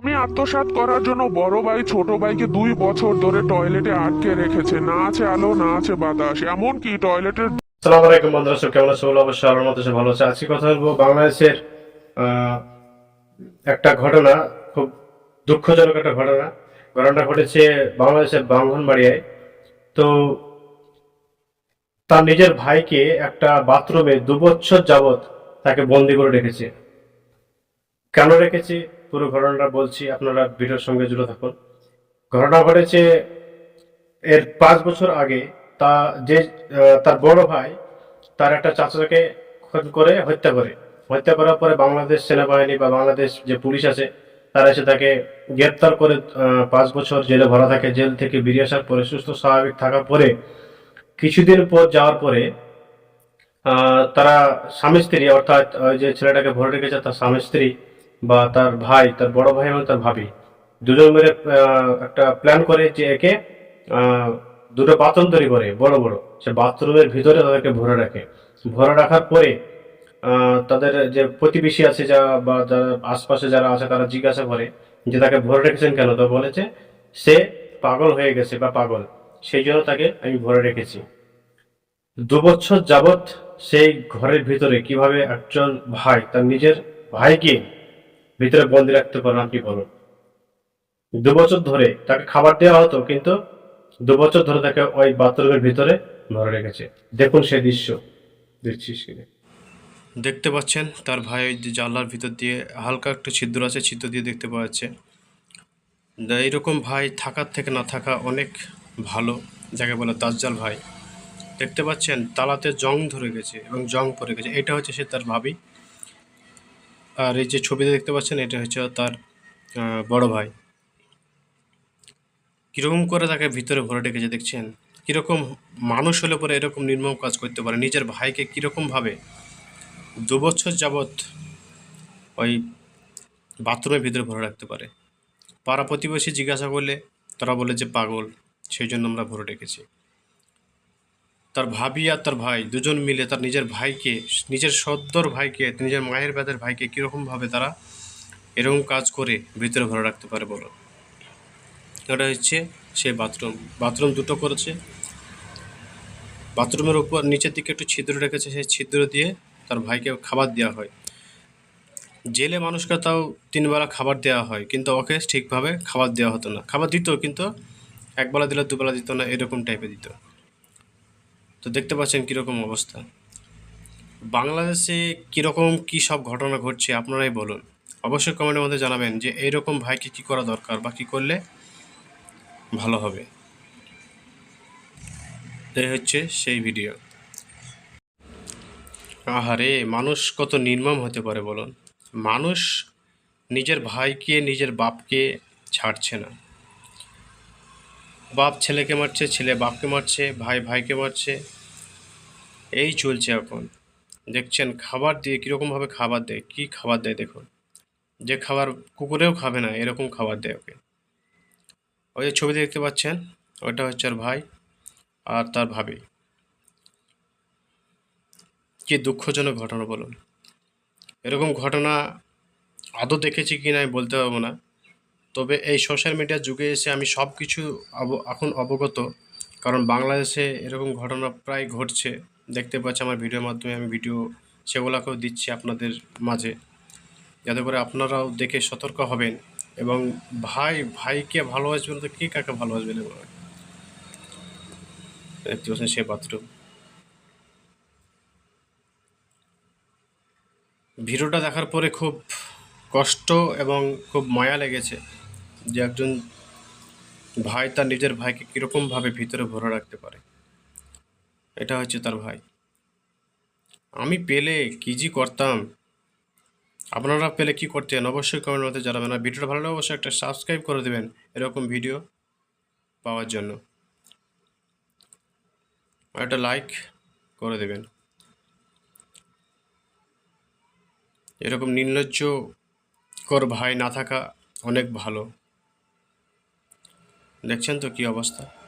জমি আত্মসাৎ করার জন্য বড় ভাই, ছোট ভাইকে দুই বছর ধরে টয়লেটে আটকে রেখেছে। না আছে আলো, না আছে বাতাস। এমনকি টয়লেটের সালাম আলাইকুম বন্ধুরা সব কেমন আছে অবশ্যই আলোর মতো সে ভালো আছে। আজকে কথা বলব বাংলাদেশের একটা ঘটনা, খুব দুঃখজনক একটা ঘটনা। ঘটনাটা ঘটেছে বাংলাদেশের ব্রাহ্মণবাড়িয়ায়। তো তার নিজের ভাইকে একটা বাথরুমে দু বছর যাবৎ তাকে বন্দি করে রেখেছে। কেন রেখেছে? পুরো ঘটনাটা বলছি, আপনারা ভিডিওর সঙ্গে জুড়ে থাকুন। ঘটনা ঘটেছে এর পাঁচ বছর আগে, তা যে তার বড় ভাই, তার একটা চাচাকে করে হত্যা করে। হত্যা করার পরে বাংলাদেশ সেনাবাহিনী বা বাংলাদেশ যে পুলিশ আছে, তারা এসে তাকে গ্রেপ্তার করে পাঁচ বছর জেলে ভরা থাকে। জেল থেকে বেরিয়ে আসার পরে সুস্থ, স্বাভাবিক থাকার পরে কিছুদিন পর যাওয়ার পরে তারা স্বামী স্ত্রী, অর্থাৎ যে ছেলেটাকে ভরে রেখেছে তার স্বামী স্ত্রী বা তার ভাই, তার বড় ভাই এবং তার ভাবি। দুজন মিলে একটা প্ল্যান করে যে একে দুটো বাথরুম তৈরি করে, বড় বড়। সে বাথরুমের ভিতরে তাদেরকে ভরে রাখে। ভরে রাখার পরে তাদের যে প্রতিবেশী আছে যা, বা যারা আশপাশে যারা আছে তারা জিজ্ঞাসা করে যে তাকে ভরে রেখেছেন কেন? তো বলেছে, সে পাগল হয়ে গেছে বা পাগল। সেই জন্য তাকে আমি ভরে রেখেছি। দু বছর যাবৎ সেই ঘরের ভিতরে কীভাবে একজন ভাই, তার নিজের ভাইকে ভিতরে বন্দি রাখতে পারেন আপনি বলুন দু বছর ধরে তাকে খাবার দেওয়া হতো, কিন্তু দু বছর ধরে তাকে ওই বাথরুমের ভিতরে ধরে রেখেছে। দেখুন সে দৃশ্য। দেখছিস কিনে দেখতে পাচ্ছেন, তার ভাই ওই যে জানলার ভিতর দিয়ে হালকা একটু ছিদ্র আছে, ছিদ্র দিয়ে দেখতে পাওয়া যাচ্ছে। এইরকম ভাই থাকার থেকে না থাকা অনেক ভালো, যাকে বলে দাজ্জাল ভাই। দেখতে পাচ্ছেন, তালাতে জং ধরে গেছে এবং জং পড়ে গেছে। এটা হচ্ছে সে তার ভাবি। আর এই যে ছবিতে দেখতে পাচ্ছেন, এটা হচ্ছে তার বড় ভাই। কীরকম করে তাকে ভিতরে ভরে ডেকেছে দেখছেন? কীরকম মানুষ হলে পরে এরকম নির্মম কাজ করতে পারে? নিজের ভাইকে কীরকম ভাবে দু বছর যাবৎ ওই বাথরুমের ভিতরে ভরে রাখতে পারে? পাড়া প্রতিবেশী জিজ্ঞাসা করলে তারা বলে যে পাগল, সেই জন্য আমরা ভরে রেখেছি তার ভাবি আর তার ভাই দুজন মিলে তার নিজের ভাইকে, নিজের সদ্যর ভাইকে, নিজের মায়ের ব্যাধের ভাইকে কীরকমভাবে তারা এরকম কাজ করে ভিতরে ভরে রাখতে পারে বলো? এটা হচ্ছে সে বাথরুম। বাথরুম দুটো করেছে। বাথরুমের উপর নিচের দিকে একটু ছিদ্র রেখেছে, সেই ছিদ্র দিয়ে তার ভাইকে খাবার দেওয়া হয়। জেলে মানুষকে তাও তিনবেলা খাবার দেওয়া হয়, কিন্তু ওকে ঠিকভাবে খাবার দেওয়া হতো না। খাবার দিত, কিন্তু একবেলা দিলে দুবেলা দিত না, এরকম টাইপের দিত। তো দেখতে পাচ্ছেন কীরকম অবস্থা। বাংলাদেশে কীরকম কী সব ঘটনা ঘটছে আপনারাই বলুন। অবশ্যই কমেন্টের মধ্যে জানাবেন যে এইরকম ভাইকে কী করা দরকার বা কী করলে ভালো হবে। এই হচ্ছে সেই ভিডিও আহারে, মানুষ কত নির্মম হতে পারে বলুন। মানুষ নিজের ভাইকে, নিজের বাপকে ছাড়ছে না। বাপ ছেলেকে মারছে, ছেলে বাপকে মারছে, ভাই ভাইকে মারছে। এই চলছে এখন। দেখছেন, খাবার দিয়ে কীরকমভাবে খাবার দেয়, কী খাবার দেয় দেখুন। যে খাবার কুকুরেও খাবে না, এরকম খাবার দেয় ওকে। ওই যে ছবিতে দেখতে পাচ্ছেন, ওটা হচ্ছে আর ভাই আর তার ভাবি। কি দুঃখজনক ঘটনা বলুন। এরকম ঘটনা আদৌ দেখেছি কি না বলতে পারব না। তবে এই সোশ্যাল মিডিয়ার যুগে এসে আমি সব কিছু এখন অবগত। কারণ বাংলাদেশে এরকম ঘটনা প্রায় ঘটছে। দেখতে পাচ্ছি আমার ভিডিওর মাধ্যমে আমি ভিডিও সেগুলোকেও দিচ্ছি আপনাদের মাঝে। যাতে করে আপনারাও দেখে সতর্ক হবেন এবং ভাই, ভাইকে ভালোবাসবেন তো কে কাকে ভালোবাসবেন দেখতে পাচ্ছেন সে বাথরুম ভিডিওটা দেখার পরে খুব কষ্ট এবং খুব মায়া লেগেছে যে একজন ভাই তার নিজের ভাইকে কীরকমভাবে ভিতরে ভরে রাখতে পারে। এটা হচ্ছে তার ভাই। আমি পেলে কী জি করতাম? আপনারা পেলে কি করতেন? অবশ্যই কমেন্ট মধ্যে জানাবেন। আর ভিডিওটা ভালো অবশ্যই একটা সাবস্ক্রাইব করে দেবেন এরকম ভিডিও পাওয়ার জন্য। আর একটা লাইক করে দেবেন। এরকম নির্লজ্জ কর ভাই না থাকা অনেক ভালো। দেখছেন তো কি অবস্থা?